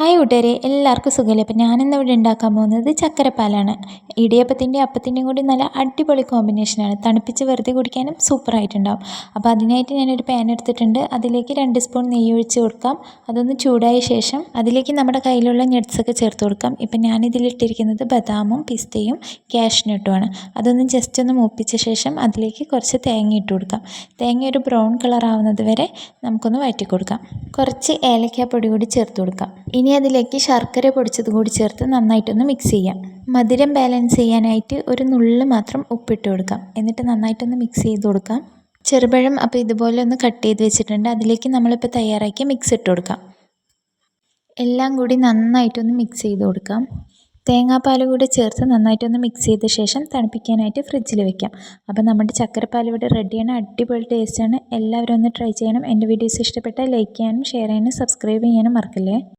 Hi കൂട്ടുകാരെ എല്ലാവർക്കും സുഖമല്ലേ? അപ്പം ഞാനിന്ന് ഇവിടെ ഉണ്ടാക്കാൻ പോകുന്നത് ചക്കരപ്പാലാണ്. ഇടിയപ്പത്തിന്റെ അപ്പത്തിന്റെയും കൂടി നല്ല അടിപൊളി കോമ്പിനേഷനാണ് തണുപ്പിച്ച് വെറുതെ കുടിക്കാനും സൂപ്പറായിട്ടുണ്ടാവും അപ്പോൾ അതിനായിട്ട് ഞാനൊരു പാൻ എടുത്തിട്ടുണ്ട്. അതിലേക്ക് രണ്ട് സ്പൂൺ നെയ്യ് ഒഴിച്ച് കൊടുക്കാം. അതൊന്ന് ചൂടായ ശേഷം അതിലേക്ക് നമ്മുടെ കയ്യിലുള്ള നട്ട്സൊക്കെ ചേർത്ത് കൊടുക്കാം. ഇപ്പം ഞാനിതിലിട്ടിരിക്കുന്നത് ബദാമും പിസ്തയും ക്യാഷ്നട്ടുമാണ് അതൊന്ന് ജസ്റ്റ് ഒന്ന് മൂപ്പിച്ച ശേഷം അതിലേക്ക് കുറച്ച് തേങ്ങ ഇട്ട് കൊടുക്കാം. തേങ്ങ ഒരു ബ്രൗൺ കളർ ആവുന്നത് വരെ നമുക്കൊന്ന് വഴറ്റി കൊടുക്കാം. കുറച്ച് ഏലക്കാപ്പൊടി കൂടി ചേർത്ത് കൊടുക്കാം. ഇനി അതിലേക്ക് ശർക്കര പൊടിച്ചത് കൂടി ചേർത്ത് നന്നായിട്ടൊന്ന് മിക്സ് ചെയ്യാം. മധുരം ബാലൻസ് ചെയ്യാനായിട്ട് ഒരു നുള്ളു മാത്രം ഉപ്പിട്ട് കൊടുക്കാം. എന്നിട്ട് നന്നായിട്ടൊന്ന് മിക്സ് ചെയ്ത് കൊടുക്കാം. ചെറുപഴം അപ്പോൾ ഇതുപോലെ ഒന്ന് കട്ട് ചെയ്ത് വെച്ചിട്ടുണ്ട്. അതിലേക്ക് നമ്മളിപ്പോൾ തയ്യാറാക്കി മിക്സ് ഇട്ട് കൊടുക്കാം. എല്ലാം കൂടി നന്നായിട്ടൊന്ന് മിക്സ് ചെയ്ത് കൊടുക്കാം. തേങ്ങാപ്പാൽ കൂടി ചേർത്ത് നന്നായിട്ടൊന്ന് മിക്സ് ചെയ്ത ശേഷം തണുപ്പിക്കാനായിട്ട് ഫ്രിഡ്ജിൽ വെക്കാം. അപ്പോൾ നമ്മുടെ ചക്കരപ്പാൽ ഇവിടെ റെഡിയാണ് അടിപൊളി ടേസ്റ്റാണ് എല്ലാവരും ഒന്ന് ട്രൈ ചെയ്യണം. എന്റെ വീഡിയോസ് ഇഷ്ടപ്പെട്ടാൽ ലൈക്ക് ചെയ്യാനും ഷെയർ ചെയ്യാനും സബ്സ്ക്രൈബ് ചെയ്യാനും മറക്കല്ലേ?